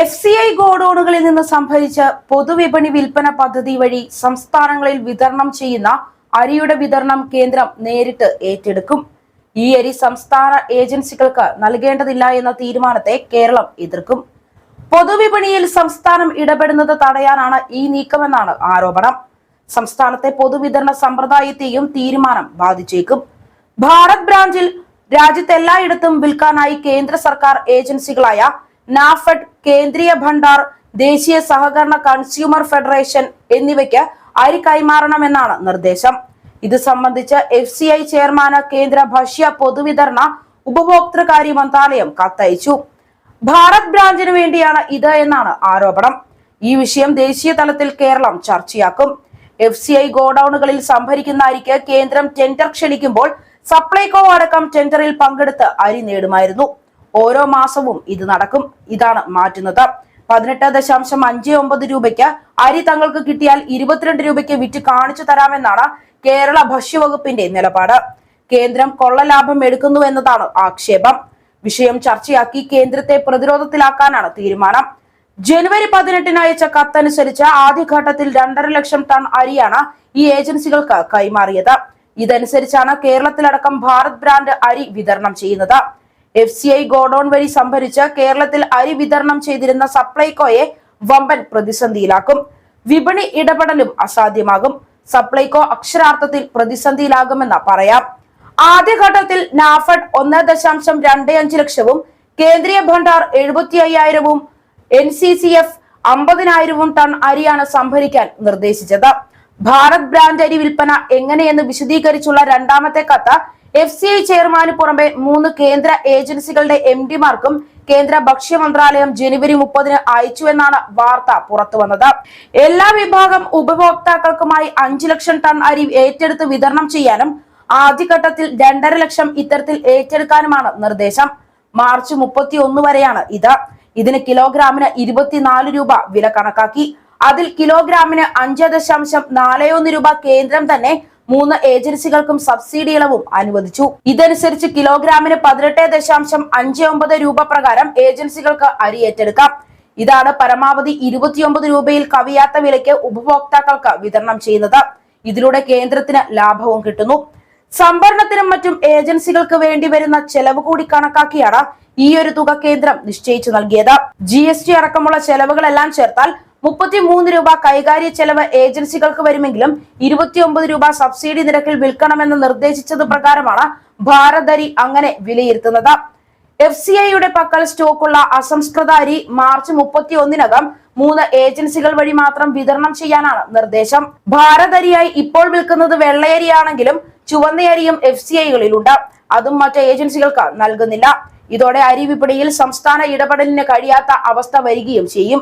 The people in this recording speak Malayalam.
എഫ് സി ഐ ഗോഡൌണുകളിൽ നിന്ന് സംഭരിച്ച പൊതുവിപണി വിൽപ്പന പദ്ധതി വഴി സംസ്ഥാനങ്ങളിൽ വിതരണം ചെയ്യുന്ന അരിയുടെ വിതരണം കേന്ദ്രം നേരിട്ട് ഏറ്റെടുക്കും. ഈ അരി സംസ്ഥാന ഏജൻസികൾക്ക് നൽകേണ്ടതില്ല എന്ന തീരുമാനത്തെ കേരളം എതിർക്കും. പൊതുവിപണിയിൽ സംസ്ഥാനം ഇടപെടുന്നത് തടയാനാണ് ഈ നീക്കമെന്നാണ് ആരോപണം. സംസ്ഥാനത്തെ പൊതുവിതരണ സമ്പ്രദായത്തെയും തീരുമാനം ബാധിച്ചേക്കും. ഭാരത് ബ്രാഞ്ചിൽ രാജ്യത്തെല്ലായിടത്തും വിൽക്കാനായി കേന്ദ്ര സർക്കാർ ഏജൻസികളായ നാഫഡ് കേന്ദ്രീയ ഭണ്ഡാർ ദേശീയ സഹകരണ കൺസ്യൂമർ ഫെഡറേഷൻ എന്നിവയ്ക്ക് അരി കൈമാറണമെന്നാണ് നിർദ്ദേശം. ഇത് സംബന്ധിച്ച് എഫ് സി ഐ ചെയർമാന് കേന്ദ്ര ഭക്ഷ്യ പൊതുവിതരണ ഉപഭോക്തൃകാര്യ മന്ത്രാലയം കത്തയച്ചു. ഭാരത് ബ്രാഞ്ചിന് വേണ്ടിയാണ് ഇത് എന്നാണ് ആരോപണം. ഈ വിഷയം ദേശീയ തലത്തിൽ കേരളം ചർച്ചയാക്കും. എഫ് സി ഐ ഗോഡൌണുകളിൽ സംഭരിക്കുന്ന അരിക്ക് കേന്ദ്രം ടെൻഡർ ക്ഷണിക്കുമ്പോൾ സപ്ലൈകോ അടക്കം ടെൻഡറിൽ പങ്കെടുത്ത് അരി നേടുമായിരുന്നു. ഓരോ മാസവും ഇത് നടക്കും. ഇതാണ് മാറ്റുന്നത്. പതിനെട്ട് ദശാംശം അഞ്ച് ഒമ്പത് രൂപയ്ക്ക് അരി തങ്ങൾക്ക് കിട്ടിയാൽ ഇരുപത്തിരണ്ട് രൂപയ്ക്ക് വിറ്റ് കാണിച്ചു തരാമെന്നാണ് കേരള ഭക്ഷ്യവകുപ്പിന്റെ നിലപാട്. കേന്ദ്രം കൊള്ളലാഭം എടുക്കുന്നു എന്നതാണ് ആക്ഷേപം. വിഷയം ചർച്ചയാക്കി കേന്ദ്രത്തെ പ്രതിരോധത്തിലാക്കാനാണ് തീരുമാനം. ജനുവരി പതിനെട്ടിന് അയച്ച കത്തനുസരിച്ച് ആദ്യഘട്ടത്തിൽ രണ്ടര ലക്ഷം ടൺ അരിയാണ് ഈ ഏജൻസികൾക്ക് കൈമാറിയത്. ഇതനുസരിച്ചാണ് കേരളത്തിലടക്കം ഭാരത് ബ്രാൻഡ് അരി വിതരണം ചെയ്യുന്നത്. എഫ് സി ഐ ഗോഡൌൺ വഴി സംഭരിച്ച് കേരളത്തിൽ അരി വിതരണം ചെയ്തിരുന്ന സപ്ലൈകോയെ വമ്പൻ പ്രതിസന്ധിയിലാക്കും. വിപണി ഇടപെടലും അസാധ്യമാകും. സപ്ലൈകോ അക്ഷരാർത്ഥത്തിൽ പ്രതിസന്ധിയിലാകുമെന്ന് പറയാം. ആദ്യഘട്ടത്തിൽ നാഫഡ് ഒന്ന് ദശാംശം രണ്ട് അഞ്ച് ലക്ഷവും കേന്ദ്രീയ ഭണ്ഡാർ എഴുപത്തി അയ്യായിരവും എൻ സി സി എഫ് അമ്പതിനായിരവും ടൺ അരിയാണ് സംഭരിക്കാൻ നിർദ്ദേശിച്ചത്. ഭാരത് ബ്രാൻഡ് അരി വിൽപ്പന എങ്ങനെയെന്ന് വിശദീകരിച്ചുള്ള രണ്ടാമത്തെ കത്ത് എഫ് സി ഐ ചെയർമാന് പുറമെ മൂന്ന് കേന്ദ്ര ഏജൻസികളുടെ എം ഡിമാർക്കും കേന്ദ്ര ഭക്ഷ്യ മന്ത്രാലയം ജനുവരി മുപ്പതിന് അയച്ചുവെന്നാണ് വാർത്ത പുറത്തുവന്നത് എല്ലാ വിഭാഗം ഉപഭോക്താക്കൾക്കുമായി അഞ്ചു ലക്ഷം ടൺ അരി ഏറ്റെടുത്ത് വിതരണം ചെയ്യാനും ആദ്യഘട്ടത്തിൽ രണ്ടര ലക്ഷം ഇത്തരത്തിൽ ഏറ്റെടുക്കാനുമാണ് നിർദ്ദേശം. മാർച്ച് മുപ്പത്തി ഒന്ന് വരെയാണ് ഇത്. ഇതിന് കിലോഗ്രാമിന് ഇരുപത്തിനാല് രൂപ വില കണക്കാക്കി. അതിൽ കിലോഗ്രാമിന് അഞ്ച് ദശാംശം നാല് ഒന്ന് രൂപ കേന്ദ്രം തന്നെ മൂന്ന് ഏജൻസികൾക്കും സബ്സിഡി ഇളവും അനുവദിച്ചു. ഇതനുസരിച്ച് കിലോഗ്രാമിന് പതിനെട്ട് ദശാംശം അഞ്ച് ഒമ്പത് രൂപ പ്രകാരം ഏജൻസികൾക്ക് അരി ഏറ്റെടുക്കാം. ഇതാണ് പരമാവധി ഇരുപത്തിയൊമ്പത് രൂപയിൽ കവിയാത്ത വിലയ്ക്ക് ഉപഭോക്താക്കൾക്ക് വിതരണം ചെയ്യുന്നത്. ഇതിലൂടെ കേന്ദ്രത്തിന് ലാഭവും കിട്ടുന്നു. സംഭരണത്തിനും മറ്റും ഏജൻസികൾക്ക് വേണ്ടി വരുന്ന ചെലവ് കൂടി കണക്കാക്കിയാണ് ഈ ഒരു തുക കേന്ദ്രം നിശ്ചയിച്ചു നൽകിയത്. ജി അടക്കമുള്ള ചെലവുകളെല്ലാം ചേർത്താൽ മുപ്പത്തിമൂന്ന് രൂപ കൈകാര്യ ചെലവ് ഏജൻസികൾക്ക് വരുമെങ്കിലും ഇരുപത്തിയൊമ്പത് രൂപ സബ്സിഡി നിരക്കിൽ വിൽക്കണമെന്ന് നിർദ്ദേശിച്ചത് പ്രകാരമാണ് ഭാരതരി അങ്ങനെ വിലയിരുത്തുന്നത്. എഫ് സി ഐയുടെ പക്കൽ സ്റ്റോക്കുള്ള അസംസ്കൃത അരി മാർച്ച് മുപ്പത്തി ഒന്നിനകം മൂന്ന് ഏജൻസികൾ വഴി മാത്രം വിതരണം ചെയ്യാനാണ് നിർദ്ദേശം. ഭാരതരിയായി ഇപ്പോൾ വിൽക്കുന്നത് വെള്ളയരിയാണെങ്കിലും ചുവന്നയരിയും എഫ് സി ഐകളിലുണ്ട്. അതും മറ്റ് ഏജൻസികൾക്ക് നൽകുന്നില്ല. ഇതോടെ അരി വിപണിയിൽ സംസ്ഥാന ഇടപെടലിന് കഴിയാത്ത അവസ്ഥ വരികയും ചെയ്യും.